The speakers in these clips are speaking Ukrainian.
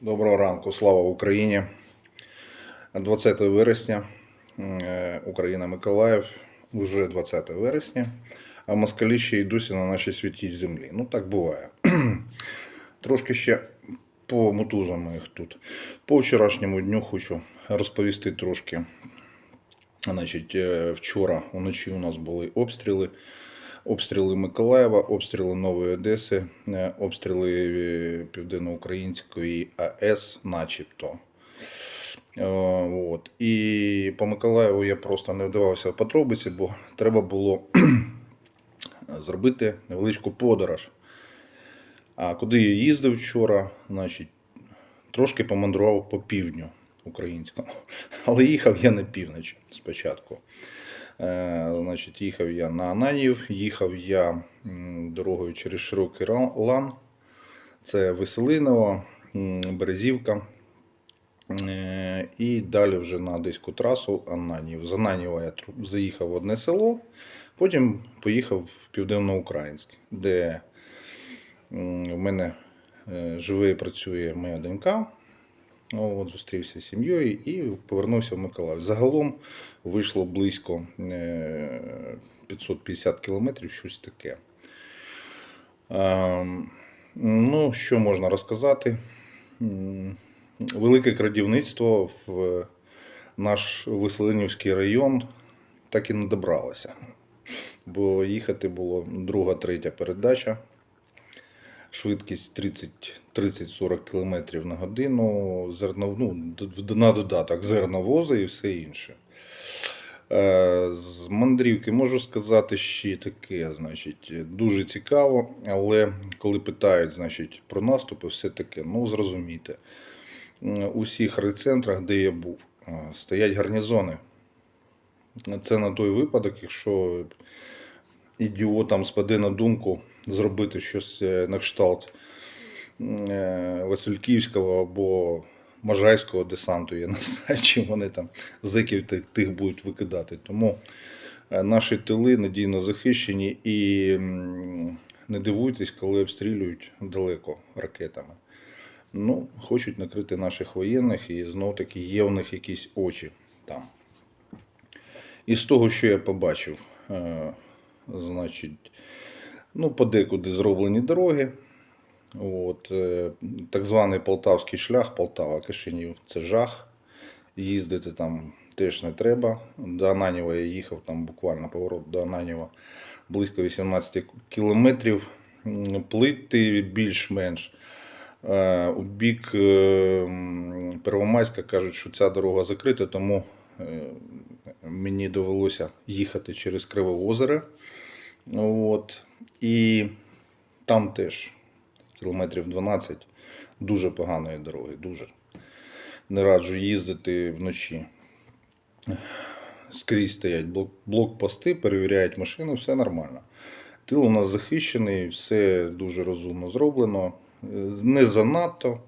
Доброго ранку, слава Україні. 20 вересня, е, Україна Миколаїв, уже 20 вересня, а москалі ще й досі на нашій святій землі. Ну так буває. Трошки ще по мотузам їх тут. По вчорашньому дню хочу розповісти трошки. Значить, е, вчора вночі у нас були обстріли. Обстріли Миколаєва, обстріли Нової Одеси, е, обстріли е, Південноукраїнської АЕС, начебто. Е, От. І по Миколаєву я просто не вдавався в подробиці, бо треба було зробити невеличку подорож. А куди я їздив вчора, значить, трошки помандрував по півдню українському. Але їхав я на північ спочатку. Е, Значить, їхав я на Ананів, їхав я дорогою через широкий лан. Це Веселиново, Березівка. Е, І далі вже на Одеську трасу Ананів. З Ананіва я заїхав в одне село, потім поїхав в Південноукраїнськ, де в мене е, живе і працює моя донька. Ну, От, зустрівся з сім'єю і повернувся в Миколаїв. Загалом вийшло близько е, 550 кілометрів, щось таке. Ем, Ну, що можна розказати? Велике крадівництво в наш Веселинівський район так і не добралося. Бо їхати було друга, третя передача. Швидкість 30 30-40 км на годину, зернов, ну, на додаток зерновози і все інше. Е, З мандрівки можу сказати ще таке, значить, дуже цікаво, але коли питають значить, про наступи, все таке, ну зрозумійте, у всіх райцентрах, де я був, е, стоять гарнізони. Це на той випадок, якщо ідіотам спаде на думку зробити щось е, на кшталт е, Васильківського або Можайського десанту. Я не знаю, чим вони там зеків тих, тих будуть викидати. Тому е, наші тили надійно захищені і не дивуйтесь, коли обстрілюють далеко ракетами. Ну, хочуть накрити наших воєнних, і знов таки є в них якісь очі там. І з того, що я побачив, значить, ну, подекуди зроблені дороги. От, е, так званий полтавський шлях, Полтава, Кишинів, це жах. Їздити там теж не треба. До Ананєва я їхав, там буквально поворот до Ананєва близько 18 кілометрів. Плити більш-менш. Е, У бік е, Первомайська кажуть, що ця дорога закрита, тому мені довелося їхати через Криве озеро. От. І там теж кілометрів 12 дуже поганої дороги, дуже. Не раджу їздити вночі. Скрізь стоять блок- блокпости, перевіряють машину, все нормально. Тил у нас захищений, все дуже розумно зроблено. Не занадто,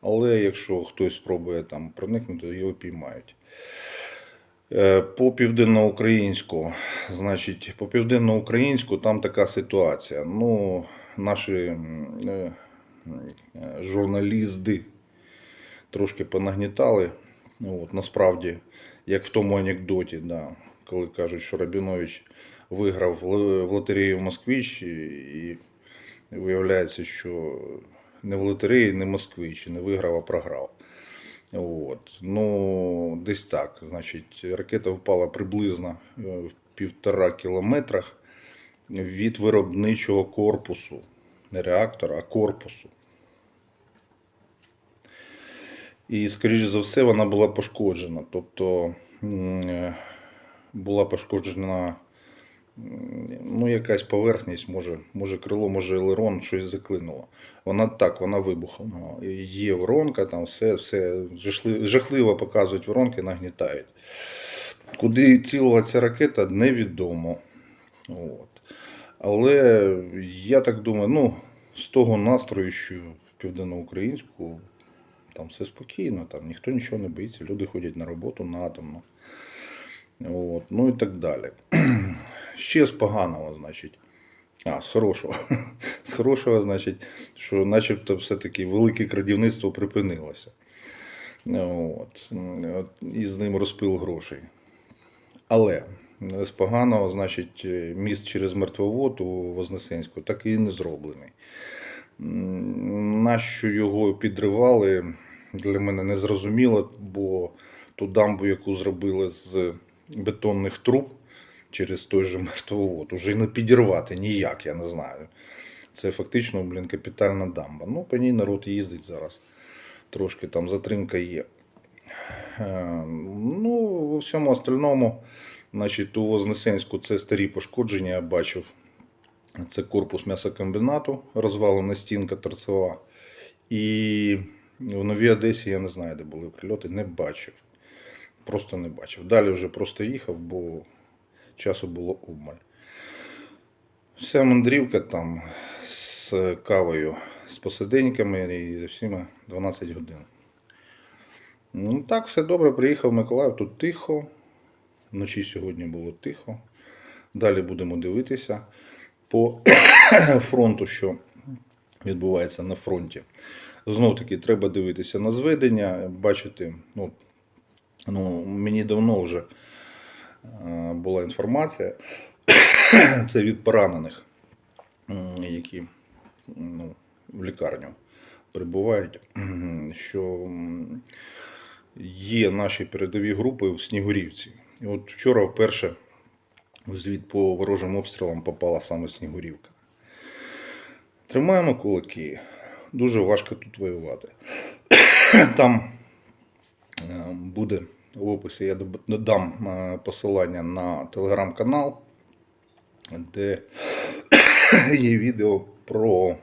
але якщо хтось спробує там проникнути, його піймають. Е, По південноукраїнську, значить, по південноукраїнську там така ситуація. Ну, наші е, журналісти трошки понагнітали. Ну, От, насправді, як в тому анекдоті, да, коли кажуть, що Рабінович виграв в л- в лотерею Москвич, і, виявляється, що не в лотереї, не Москвич, не виграв, а програв. От. Ну, десь так. Значить, ракета впала приблизно е, в півтора кілометрах від виробничого корпусу. Не реактора, а корпусу. І, скоріш за все, вона була пошкоджена. Тобто е, була пошкоджена ну, якась поверхність, може, може крило, може елерон, щось заклинуло. Вона так, вона вибухнула. Є воронка, там все, все жахливо показують воронки, нагнітають. Куди цілила ця ракета, невідомо. От. Але я так думаю, ну, з того настрою, що в південноукраїнську там все спокійно, там ніхто нічого не боїться, люди ходять на роботу на атомну. От, ну і так далі. Ще з поганого, значить. А, з хорошого. з хорошого, значить, що начебто все-таки велике крадівництво припинилося. От. І з ним розпил грошей. Але з поганого, значить, міст через мертвовод у Вознесенську так і не зроблений. Нащо його підривали, для мене не зрозуміло, бо ту дамбу, яку зробили з бетонних труб через той же мертвовод, уже й не підірвати ніяк, я не знаю. Це фактично, блін, капітальна дамба. Ну, по ній народ їздить зараз. Трошки там затримка є. Е, Ну, у всьому остальному, значить, у Вознесенську це старі пошкодження, я бачив. Це корпус м'ясокомбінату, розвалена стінка торцева. І в Новій Одесі я не знаю, де були прильоти, не бачив. Просто не бачив. Далі вже просто їхав, бо часу було обмаль. Вся мандрівка там з кавою, з посиденьками і всіма 12 годин. Ну так, все добре. Приїхав Миколаїв, тут тихо. Вночі сьогодні було тихо. Далі будемо дивитися по фронту, що відбувається на фронті. Знов таки, треба дивитися на зведення, бачити. Ну, ну, мені давно вже була інформація. Це від поранених, які ну, в лікарню прибувають, що є наші передові групи в Снігурівці. І от вчора вперше звіт по ворожим обстрілам попала саме Снігурівка. Тримаємо кулаки. Дуже важко тут воювати. Там е, буде в описі, я додам е, посилання на телеграм-канал, де є відео про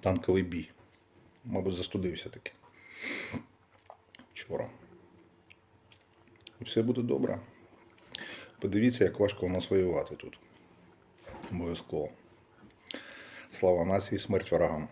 танковий бій. Мабуть, застудився таки. Вчора. І все буде добре. Подивіться, як важко у нас воювати тут. Обов'язково. Слава нації, смерть ворогам.